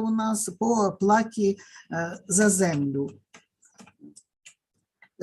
у нас по платі е, за землю.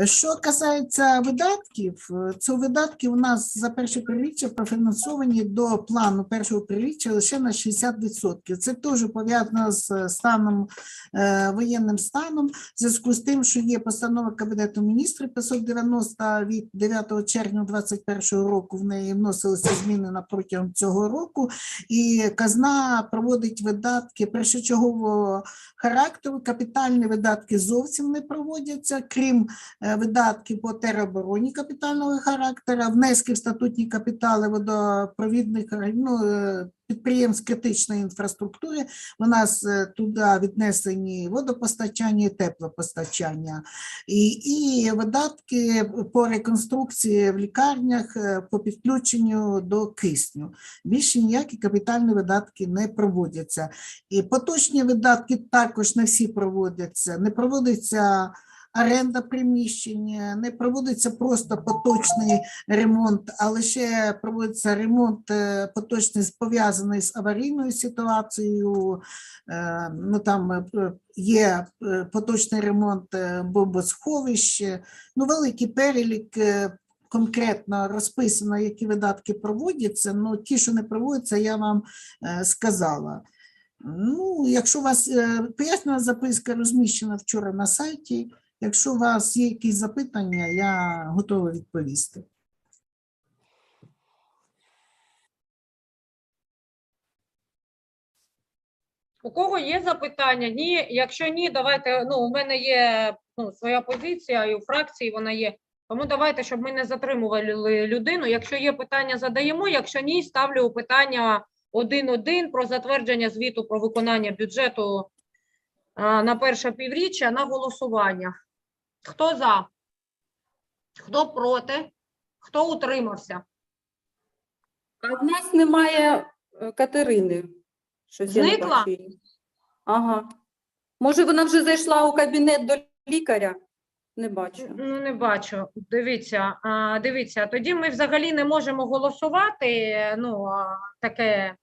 Що касається видатків, е, це видатки у нас за перше півріччя профінансовані до плану першого півріччя лише на 60%. Це теж пов'язано з станом е, воєнним станом, в зв'язку з тим, що є постанова Кабінету міністрів 590 від 9 червня 2021 року. В неї вносилися зміни на протягом цього року, і казна проводить видатки першочергового характеру. Капітальні видатки зовсім не проводяться, крім е, видатків по теробороні капітального характера, внески в статутні капітали водопровідних ну, е, підприємств критичної інфраструктури. У нас е, туди віднесені водопостачання і теплопостачання. І, і видатки по реконструкції в лікарнях по підключенню до кисню. Більше ніякі капітальні видатки не проводяться. І поточні видатки також не всі проводяться. Не проводиться оренда приміщення, не проводиться просто поточний ремонт, а лише проводиться ремонт е, поточний пов'язаний з аварійною ситуацією. Е, Ну там е, є поточний ремонт бомбосховищ, ну великий перелік. Конкретно розписано, які видатки проводяться. Ну, ті, що не проводяться, я вам сказала. Ну, якщо у вас пояснена записка розміщена вчора на сайті, якщо у вас є якісь запитання, я готова відповісти. У кого є запитання? Ні. Якщо ні, давайте. Ну, у мене є ну, своя позиція, і у фракції вона є. Тому давайте, щоб ми не затримували людину. Якщо є питання, задаємо. Якщо ні, ставлю питання 1.1 про затвердження звіту про виконання бюджету на перше півріччя на голосування. Хто за? Хто проти? Хто утримався? А в нас немає е, Катерини. Щось я не Зникла? бачу її. Ага. Може, вона вже зайшла у кабінет до лікаря? Не бачу. Ну, не бачу. Дивіться, а, дивіться, тоді ми взагалі не можемо голосувати. Ну, а, таке.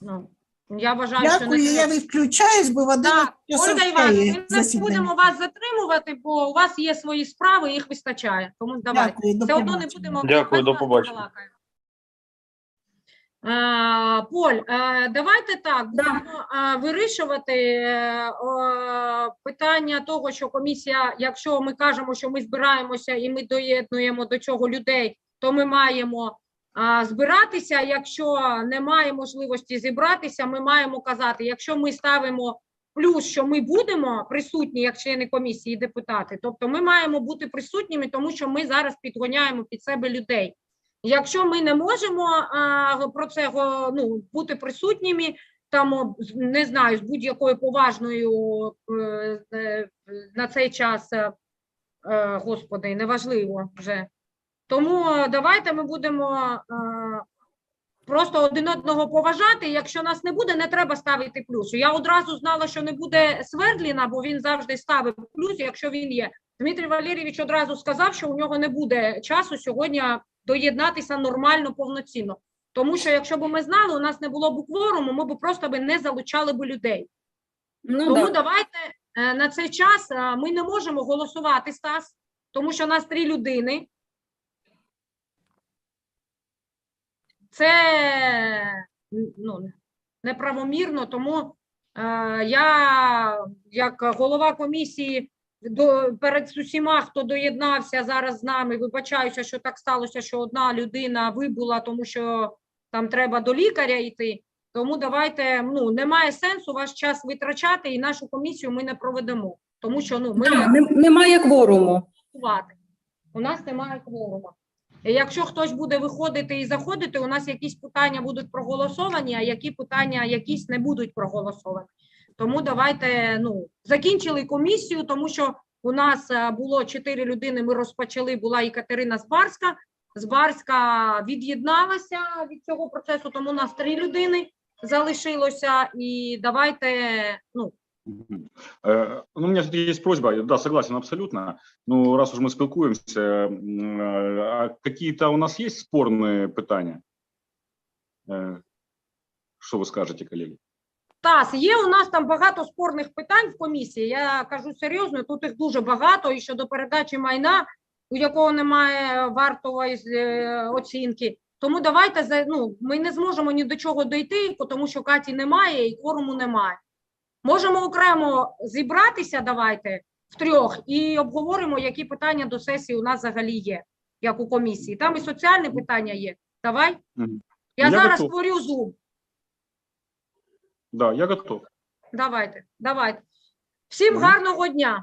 Ну, я вважаю, що не я відключаюсь, бо в 11 Так, часов Ольга Івановна, ми не будемо вас затримувати, бо у вас є свої справи, їх вистачає. Тому давайте. Дякую, Все одно не будемо. Дякую, до побачення. А, Поль, а, давайте так Да. будемо а, вирішувати е, питання того, що комісія, якщо ми кажемо, що ми збираємося і ми доєднуємо до цього людей, то ми маємо збиратися. Якщо немає можливості зібратися, ми маємо казати, якщо ми ставимо плюс, що ми будемо присутні як члени комісії і депутати, тобто ми маємо бути присутніми, тому що ми зараз підгоняємо під себе людей. Якщо ми не можемо а, про це ну, бути присутніми, там не знаю, з будь-якою поважною е, е, на цей час, е, господи, неважливо вже. Тому е, давайте ми будемо е, просто один одного поважати. Якщо нас не буде, не треба ставити плюс. Я одразу знала, що не буде Свердліна, бо він завжди ставив плюс, якщо він є. Дмитрій Валерійович одразу сказав, що у нього не буде часу сьогодні доєднатися нормально, повноцінно. Тому що якщо б ми знали, у нас не було б кворуму, ми б просто би не залучали б людей. Ну, Тому да. давайте е, на цей час ми не можемо голосувати, Стас, тому що нас три людини. Це ну, неправомірно, тому е, я, як голова комісії, до, перед усіма, хто доєднався зараз з нами, вибачаюся, що так сталося, що одна людина вибула, тому що там треба до лікаря йти. Тому давайте ну немає сенсу ваш час витрачати, і нашу комісію ми не проведемо, тому що ну ми Да, немає кворуму. У нас немає кворуму. Якщо хтось буде виходити і заходити, у нас якісь питання будуть проголосовані, а які питання якісь не будуть проголосовані. Тому давайте ну закінчили комісію, тому що у нас е, було чотири людини. Ми розпочали. Була і Катерина Збарська. Збарська від'єдналася від цього процесу, тому у нас три людини залишилося. І давайте ну Ну, у меня тут есть просьба, да, согласен абсолютно. Ну, раз уж мы спілкуємося, м, э, а какие-то у нас есть спорные питання? Э, Что вы скажете, коллеги? Стас, є у нас там багато спорних питань в комісії. Я кажу серйозно, тут їх дуже багато. І щодо передачі майна, у якого немає вартової е, оцінки. Тому давайте за- ну, ми не зможемо ні до чого дойти, тому що Каті немає і кворуму немає. Можемо окремо зібратися, давайте в трьох і обговоримо, які питання до сесії у нас взагалі є, як у комісії. Там і соціальне питання є. Давай. Я Я зараз готов. створю Zoom. Да, я готов. Давайте, давайте. Всім Мгм. гарного дня.